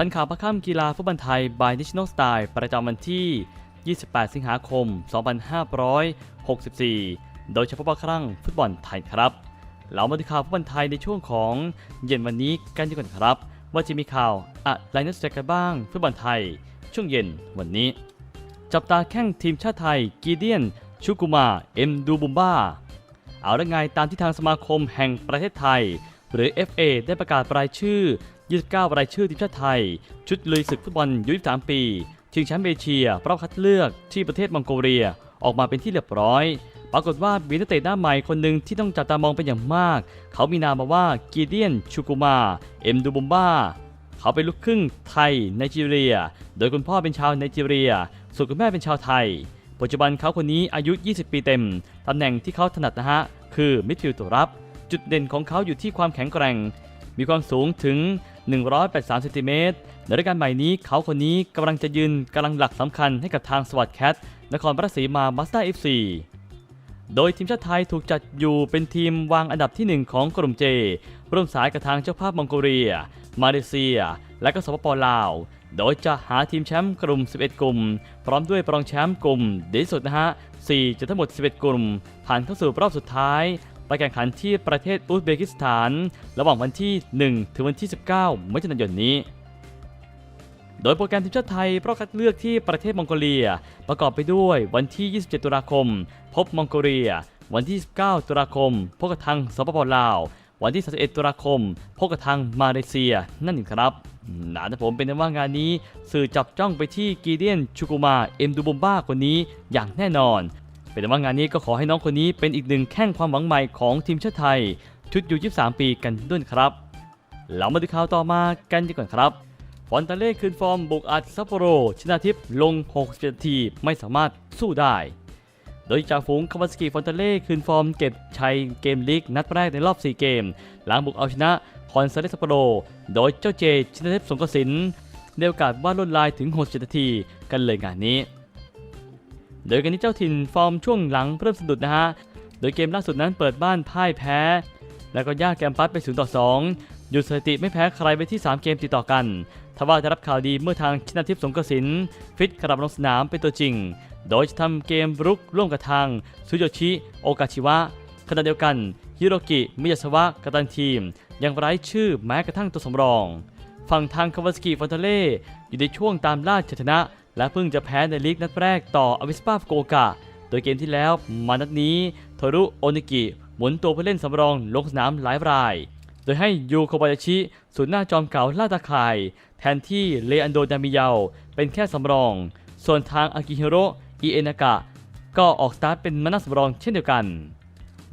ทันข่าวพระค่ำกีฬาฟุตบอลไทย by National Style ประจำวันที่ 28 สิงหาคม 2564 โดยเฉพาะครั้งฟุตบอลไทยครับ เรามาดูข่าวฟุตบอลไทยในช่วงของเย็นวันนี้กันดีกว่าครับ ว่าจะมีข่าวอะไรน่าสนใจกันบ้างฟุตบอลไทย ช่วงเย็นวันนี้ จับตาแข้งทีมชาติไทยกีเดียนชุกุมาเอ็มดูบุมบ้า เอาละไงตามที่ทางสมาคมแห่งประเทศไทย หรือ FA ได้ประกาศรายชื่อ 29 รายชื่อทีมชาติไทย ชุดลุยศึกฟุตบอลยู23 ปี ชิงแชมป์เอเชียรอบคัดเลือกที่ประเทศมองโกเลียออกมาเป็นที่เรียบร้อย ปรากฏว่ามีนักเตะหน้าใหม่คนหนึ่งที่ต้องจับตามองเป็นอย่างมาก เขามีนามมาว่ากีเดียนชูกุมา เอ็มดูบุมบ้า เขาเป็นลูกครึ่งไทยไนจีเรีย โดยคุณพ่อเป็นชาวไนจีเรีย ส่วนคุณแม่เป็นชาวไทย ปัจจุบันเขาคนนี้อายุ 20 ปีเต็ม ตำแหน่งที่เขาถนัดนะฮะ คือมิดฟิลด์ตัวรับ จุดเด่นของเขาอยู่ที่ความแข็งแกร่ง มีความสูงถึง 183 เซนติเมตรในรายการใหม่นี้เขาคนนี้กำลังจะยืนกำลังหลักสำคัญให้กับทางสวัสดแคทนครราชสีมามาสเตอร์เอฟซีโดยทีมชาติไทยถูกจัดอยู่เป็นทีมวางอันดับทีหนึ่1 ของกลุ่มเจ ร่วมสายกับทางเจ้าภาพมองโกเลีย มาเลเซีย และก็สปปลาว โดยจะหาทีมแชมป์กลุ่ม 11 กลุ่ม พร้อมด้วยปรองแชมป์กลุ่มดีสุดนะฮะ4จะทั้งหมด 11 กลุ่ม ผ่านเข้าสู่รอบสุดท้าย ไปแข่งขันที่ประเทศอุซเบกิสถาน ระหว่างวันที่ 1 ถึงวันที่ 19มิถุนายนนี้ โดยโปรแกรมทีมชาติไทยรอบคัดเลือกที่ประเทศมองโกเลีย ประกอบไปด้วยวันที่ 27 ตุลาคม พบมองโกเลีย วันที่19ตุลาคม พบกับทางสปปลาว วันที่ 31 ตุลาคม พบกับทางมาเลเซีย นั่นเองครับนะแต่ผมเป็นว่างานนี้ สื่อจับจ้องไปที่กีเดียนชูกุมาเอ็มดูบอมบ้าคนนี้อย่างแน่นอน เป็นว่างานนี้ก็ขอให้น้องคนนี้เป็นอีกหนึ่งแข้งความหวังใหม่ของทีมชาติไทย ชุดยู23 ปีกันด้วยครับเรามาดูข่าวต่อมากันดีกว่าครับฟอนตาเล่คืนฟอร์มบุกอัดซัปโปโร ชนะทิพย์ลง 67นาทีไม่สามารถสู้ได้ โดยจากฝูงคาวาสกิฟอนตาเล่คืนฟอร์มเก็บชัยเกมลีกนัดแรกในรอบ 4 เกม หลังบุกเอาชนะคอนซาเลสซัปโปโร โดยเจ้าเจชนะทิพย์สงกสินได้โอกาสว่าลวดลายถึง 67 นาทีกันเลยงานนี้ โดยกันนี้เจ้าถิ่นฟอร์มช่วงหลังเริ่มสะดุดนะฮะ โดยเกมล่าสุดนั้นเปิดบ้านพ่ายแพ้ แล้วก็ย่าแกมปัสไป0ต่อ 2 หยุดสถิติไม่แพ้ใครไปที่ 3 เกมติดต่อกัน ทว่าจะรับข่าวดีเมื่อทางชนะทิพย์สงกระสินฟิตกลับลงสนามเป็นตัวจริง โดยจะทำเกมรุกร่วมกับทางซุโยชิ โอกาชิวะขณะเดียวกันฮิโรกิ มิยาสวะกัปตันทีม ยังไร้ชื่อแม้กระทั่งตัวสำรอง ฝั่งทางคาวาสกิฟอนเทเล่อยู่ในช่วงตามล่าชัยชนะ และเพิ่งจะแพ้ในลีกนัดแรกต่ออวิสปาฟโกกะโดยเกมที่แล้วมานัดนี้โทรุโอนิกิหมุนตัวผู้เล่นสำรองลงสนามหลายราย โดยให้ยูโคบายาชิศูนย์หน้าจอมเก่าล่าตาข่าย แทนที่เลอันโดดามิยาเป็นแค่สำรอง ส่วนทางอากิฮิโร่อิเอนากะก็ออกสตาร์ทเป็นมานักสำรองเช่นเดียวกัน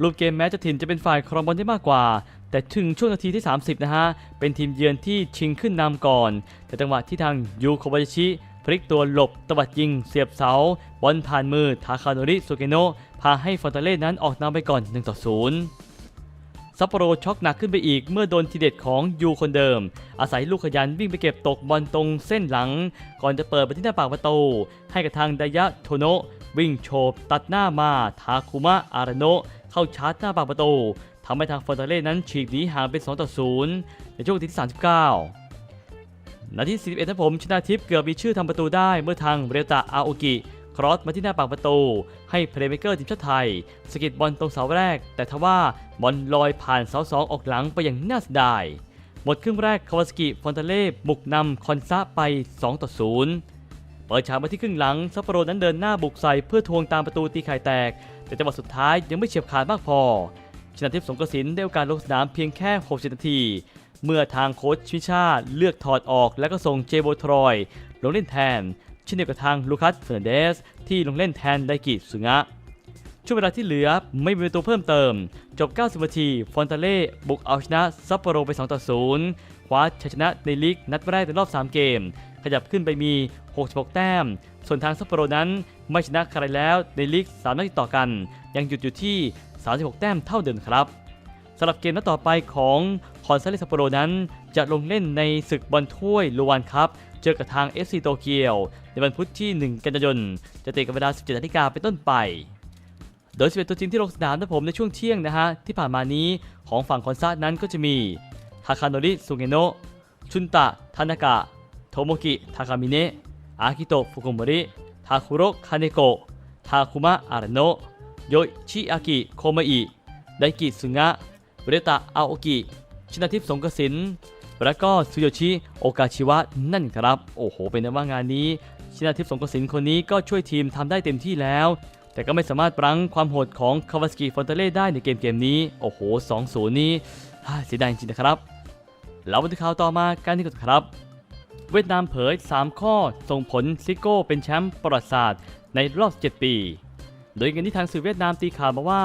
รูปเกมแม้จะถิ่นจะเป็นฝ่ายครองบอลได้มากกว่า แต่ถึงช่วงนาทีที่ 30 นะฮะ เป็นทีมเยือนที่ชิงขึ้นนำก่อน แต่จังหวะที่ทางยูโคบายาชิ พลิกตัวหลบตวัดยิงเสียบเสาบอลผ่านมือทาคาโนริโซเกโนะพาให้ฟอนตาเล่นั้นออกนำไปก่อน1ต่อ0ซัปโปโรช็อกหนักขึ้นไปอีกเมื่อโดนทีเด็ดของยูคนเดิม อาศัยลูกขยันวิ่งไปเก็บตกบอลตรงเส้นหลัง ก่อนจะเปิดไปที่หน้าปากประตู ให้กับทางไดยะโทโนะวิ่งโฉบตัดหน้ามาทาคุมะอาราโนะเข้าชาร์จหน้าปากประตูทำให้ทางฟอนตาเล่นั้นฉีกหนีห่างเป็น2ต่อ0ในช่วงที่39 นาที 41นะผมชนะทิพย์เกือบมีชื่อทำประตูได้เมื่อทางเรตาอาโอกิครอสมาที่หน้าปากประตู ให้เพลย์เมเกอร์ทีมชาติไทยสกิดบอลตรงเสาแรก แต่ทว่าบอลลอยผ่านเสาสองออกหลังไปอย่างน่าเสียดายหมดครึ่งแรกคาวาสกิฟอนตาเล่บุกนำคอนซาไป 2 ต่อ 0 เปิดฉากมาที่ครึ่งหลังซัปโปโรนั้นเดินหน้าบุกใส่เพื่อทวงตามประตูตีไข่แตก แต่จังหวะสุดท้ายยังไม่เฉียบขาดมากพอชนะทิพย์สงกระสินได้โอกาสลงสนามเพียงแค่ 60 นาที เมื่อทางโค้ชชิชาเลือกถอดออกแล้วก็ส่งเจโบทรอย ลงเล่นแทน เช่นเดียวกับทางลูคัสเฟอร์นเดส ที่ลงเล่นแทนไดกิสุงะ ช่วงเวลาที่เหลือไม่มีประตูเพิ่มเติม จบ 90 นาที ฟอนตาเล่บุกเอาชนะซัปโปโรไป 2 ต่อ 0 คว้าชัยชนะในลีกนัดแรกในรอบ 3 เกม ขยับขึ้นไปมี 66 แต้ม ส่วนทางซัปโปโรนั้นไม่ชนะใครแล้วในลีก 3 นัดติดต่อกัน ยังหยุดอยู่ที่ 36 แต้มเท่าเดิมครับ สำหรับเกมนัดต่อไปของคอนซาเลสซัปโปโรนั้น จะลงเล่นในศึกบอลถ้วยลูวานคัพเจอกับทาง FC โตเกียว ในวันพุธที่ 1 กันยายน จะเตะกันเวลา 17นาฬิกาเป็นต้นไป โดย 11 ตัวจริงที่ลงสนามนะผมในช่วงเที่ยงนะฮะ ที่ผ่านมานี้ของฝั่งคอนซานั้นก็จะมีทาคาโนริสุเงโนะชุนตะทานากะโทโมกิทากามิเนะอากิโตะฟุกุโมริทาคุโรคาเนโกะทาคุมะอารโนะโยชิอากิโคมาอิไดกิสึงะ เรตะอาโอกิชินาทิพย์สงกสินแล้วก็ซูโยชิโอกาชิวะนั่นครับ โอ้โห เป็นไงว่างานนี้ ชินาทิพย์สงกสินคนนี้ก็ช่วยทีมทำได้เต็มที่แล้ว แต่ก็ไม่สามารถปรั้งความโหดของคาวาสกิฟอนเตเล่ได้ในเกมเกมนี้ โอ้โห2-0นี้ฮ่าเสียดายจริงๆนะครับแล้วมาดูข่าวต่อมากันดีกว่าครับ เวียดนามเผย 3 ข้อส่งผลซิโก้เป็นแชมป์ประวัติศาสตร์ในรอบ 7 ปี โดยกันที่ทางสื่อเวียดนามตีข่าวมาว่า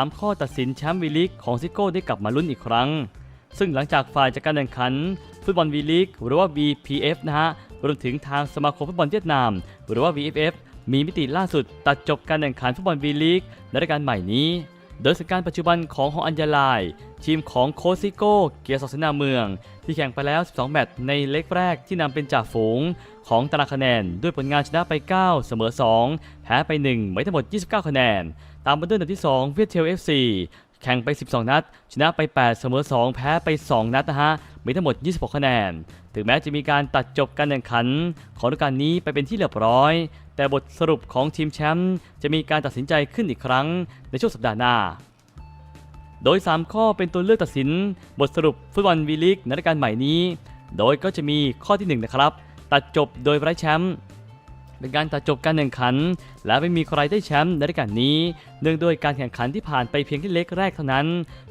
3 ข้อตัดสินแชมป์วีลีกของซิโก้ได้กลับมาลุ้นอีกครั้ง ซึ่งหลังจากฝ่ายจัดการแข่งขัน ฟุตบอลวีลีกหรือว่า VPF นะฮะรวมถึงทางสมาคมฟุตบอลเวียดนาม หรือว่า VFF มีมิติล่าสุดตัดจบการแข่งขันฟุตบอลวีลีกในรายการใหม่นี้ โดยสถานการณ์ปัจจุบันของฮองอัญญาลาย ทีมของโคซิโก้เกียร์ศาสนาเมือง ที่แข่งไปแล้ว 12 แมตช์ในเล็กแรกที่นำเป็นจ่าฝูงของตารางคะแนน ด้วยผลงานชนะไป 9 เสมอ 2 แพ้ไป 1 ไม่ทั้งหมด 29 คะแนน ตามมาด้วยอันดับที่ 2 เวียดเทล FC แข่งไป 12 นัด ชนะไป 8 เสมอ 2 แพ้ไป 2 นัดนะฮะ มีทั้งหมด 26 คะแนน ถึงแม้จะมีการตัดจบการแข่งขัน ของฤดูกาลนี้ไปเป็นที่เรียบร้อย แต่บทสรุปของทีมแชมป์จะมีการตัดสินใจขึ้นอีกครั้งในช่วงสัปดาห์หน้า โดย 3 ข้อเป็นตัวเลือกตัดสิน บทสรุปฟุตบอลวีลีกในรายการใหม่นี้ โดยก็จะมีข้อที่ 1 นะครับ ตัดจบโดยไร้แชมป์เป็นการตัดจบการแข่งขัน และไม่มีใครได้แชมป์ในรายการนี้ เนื่องด้วยการแข่งขันที่ผ่านไปเพียงที่เล็กแรกเท่านั้น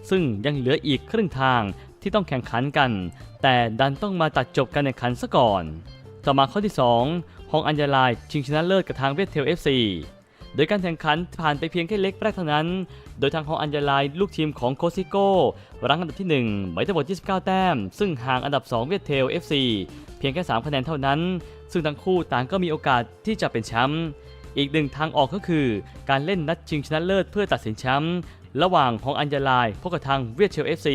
ซึ่งยังเหลืออีกครึ่งทางที่ต้องแข่งขันกัน แต่ดันต้องมาตัดจบการแข่งขันซะก่อน ต่อมาข้อที่ 2 ฮองอัญญาลายชิงชนะเลิศกับทางเวทเทล FC โดยการแข่งขันผ่านไปเพียงแค่เล็กแรกเท่านั้น โดยทางฮองอัญญาลายลูกทีมของโคซิโก้รั้งอันดับที่1หมายทั้งหมด 29 แต้ม ซึ่งห่างอันดับ 2 เวทเทล FC เพียงแค่ 3 คะแนนเท่านั้น ซึ่งทั้งคู่ต่างก็มีโอกาสที่จะเป็นแชมป์อีกหนึ่งทางออกก็คือ การเล่นนัดชิงชนะเลิศเพื่อตัดสินแชมป์ระหว่างฮองอัญญาลายพบกับทางเวียดเทล FC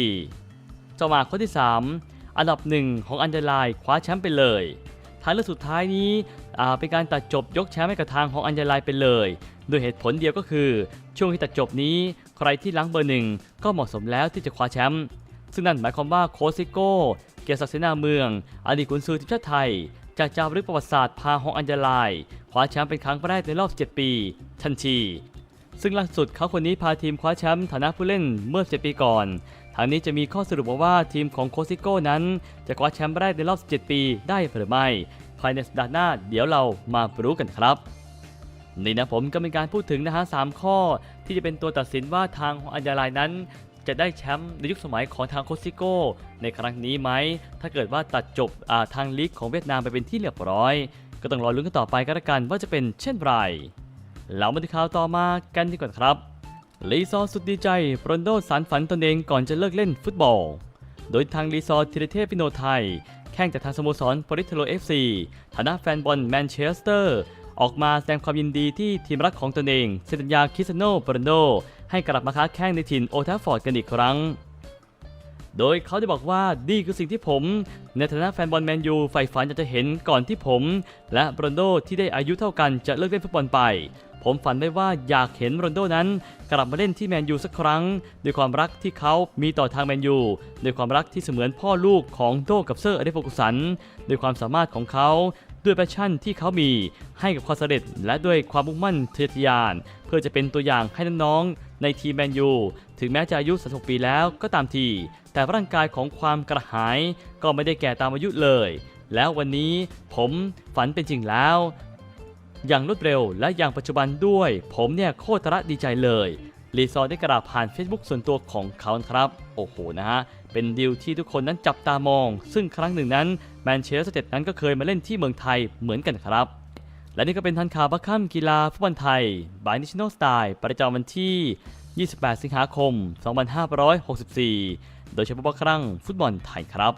ต่อมาข้อที่ 3 อันดับหนึ่งของอัญญาลายคว้าแชมป์ไปเลยทางเลือกสุดท้ายนี้ เป็นการตัดจบยกแชมป์ให้กับทางของอัญญาลายไปเลยโดยเหตุผลเดียวก็คือ ช่วงที่ตัดจบนี้ใครที่ล้างเบอร์หนึ่งก็เหมาะสมแล้วที่จะคว้าแชมป์ซึ่งนั่นหมายความว่าโคซิโก้ เกียรติศักดิ์เสนาเมือง อดีตกุนซือทีมชาติไทยจากจารึกประวัติศาสตร์พาฮองอัญญาลายคว้าแชมป์เป็นครั้งแรกในรอบ 7 ปี ทันทีซึ่งล่าสุดเขาคนนี้พาทีมคว้าแชมป์ฐานะผู้เล่นเมื่อ 7 ปีก่อน ทางนี้จะมีข้อสรุปว่าทีมของโคซิโก้นั้น จะคว้าแชมป์แรกในรอบ 17 ปีได้หรือไม่ ภายในสัปดาห์หน้าเดี๋ยวเรามารู้กันครับนี่นะผมก็เป็นการพูดถึงนะฮะสามข้อที่จะเป็นตัวตัดสินว่าทางของอัญญาลายนั้น จะได้แชมป์ในยุคสมัยของทางโคซิโก้ในครั้งนี้ไหม ถ้าเกิดว่าตัดจบอ่าทางลีกของเวียดนามไปเป็นที่เรียบร้อย ก็ต้องรอลุ้นกันต่อไปก็แล้วกันว่าจะเป็นเช่นไรแล้วมาที่ข่าวต่อมากันดีกว่าครับลีซอสุดดีใจโปรนโดสารฝันตนเองก่อนจะเลิกเล่นฟุตบอล โดยทางรีซอร์ธีรเทพพิโนไทย แข่งจากทางสโมสรปริทโลเอฟซีฐานะแฟนบอลแมนเชสเตอร์ ออกมาแสดงความยินดีที่ทีมรักของตนเองเซนสัญญาคิสโนโปรนโดให้กลับมาค้าแข้งในถิ่นโอทัฟฟอร์ดกันอีกครั้ง โดยเขาได้บอกว่านี่คือสิ่งที่ผม ในฐานะแฟนบอลแมนยูใฝ่ฝันอยากจะเห็นก่อนที่ผม และโรนโดที่ได้อายุเท่ากันจะเลิกเล่นฟุตบอลไป ผมฝันได้ว่าอยากเห็นโรนโดนั้นกลับมาเล่นที่แมนยูสักครั้ง ด้วยความรักที่เขามีต่อทางแมนยูด้วยความรักที่เสมือนพ่อลูกของโดกับเซอร์อเดฟกุสันด้วยความสามารถของเขาด้วยแพชชั่นที่เขามีให้กับความสำเร็จ และด้วยความมุ่งมั่นทะเยทยาน เพื่อจะเป็นตัวอย่างให้น้องๆในทีมแมนยูถึงแม้จะอายุ 36 ปีแล้วก็ตามที แต่ร่างกายของความกระหายก็ไม่ได้แก่ตามอายุเลย แล้ววันนี้ผมฝันเป็นจริงแล้ว อย่างรวดเร็วและอย่างปัจจุบันด้วย ผมเนี่ยโคตรละดีใจเลยรีซอร์ได้กล่าวผ่าน Facebook ส่วนตัวของเขาครับโอ้โหนะฮะเป็นดีลที่ทุกคนนั้นจับตามอง ซึ่งครั้งหนึ่งนั้นแมนเชสเตอร์เต็ดนั้นก็เคยมาเล่นที่เมืองไทยเหมือนกันครับ และนี่ก็เป็นทันข่าวบัคคัมกีฬาฟุตบอลไทยบายนิชโนสไตล์ประจำวันที่ 28 สิงหาคม 2564 โดยเฉพาะครั้งฟุตบอลไทยครับ